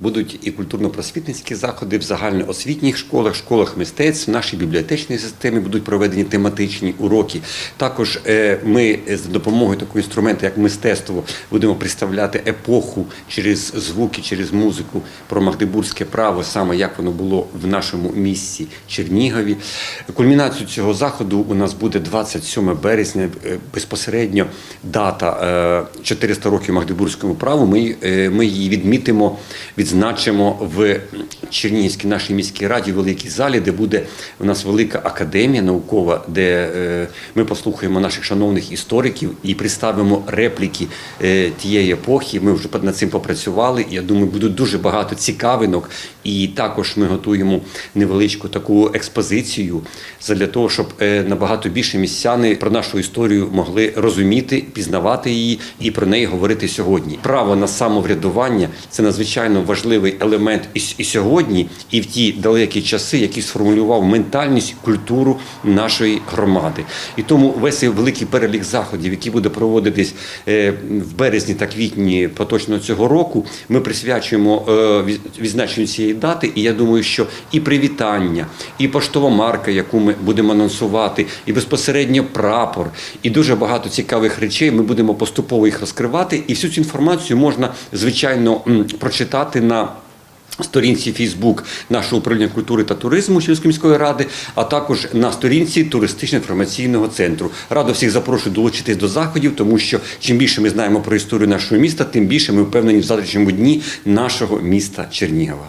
Будуть і культурно-просвітницькі заходи в загальноосвітніх школах, школах мистецтв, в нашій бібліотечній системі будуть проведені тематичні уроки. Також е, ми за допомогою такого інструменту, як мистецтво, будемо представляти епоху через звуки, через музику про магдебурзьке право, саме як воно було в нашому місті Чернігові. Кульмінацією цього заходу у нас буде 27 березня, е, безпосередньо дата е, 400 років магдебурзькому праву. Ми, е, її відмітимо, відзначимо в Чернігівській нашій міській раді, великій залі, де буде у нас велика академія наукова, де е, ми послухаємо наших шановних істориків і представимо репліки е, тієї епохи. Ми вже над цим попрацювали. Я думаю, буде дуже багато цікавинок. І також ми готуємо невеличку таку експозицію для того, щоб е, набагато більше містяни про нашу історію могли розуміти, пізнавати її і про неї говорити сьогодні. Право на самоврядування це надзвичайно важливий елемент і, сьогодні, і в ті далекі часи, який сформулював ментальність, культуру нашої громади. І тому весь цей великий перелік заходів, який буде проводитись е, в березні та квітні поточного цього року, ми присвячуємо е, відзначенню цієї дати. І я думаю, що і привітання, і поштова марка, яку ми будемо анонсувати, і безпосередньо прапор, і дуже багато цікавих речей. Ми будемо поступово їх розкривати. І всю цю інформацію можна звичайно прочитати на. Сторінці Фейсбук нашого управління культури та туризму Чернівської міської ради, а також на сторінці туристично-інформаційного центру. Радо всіх запрошую долучитись до заходів, тому що чим більше ми знаємо про історію нашого міста, тим більше ми впевнені в завтрашньому дні нашого міста Чернігова.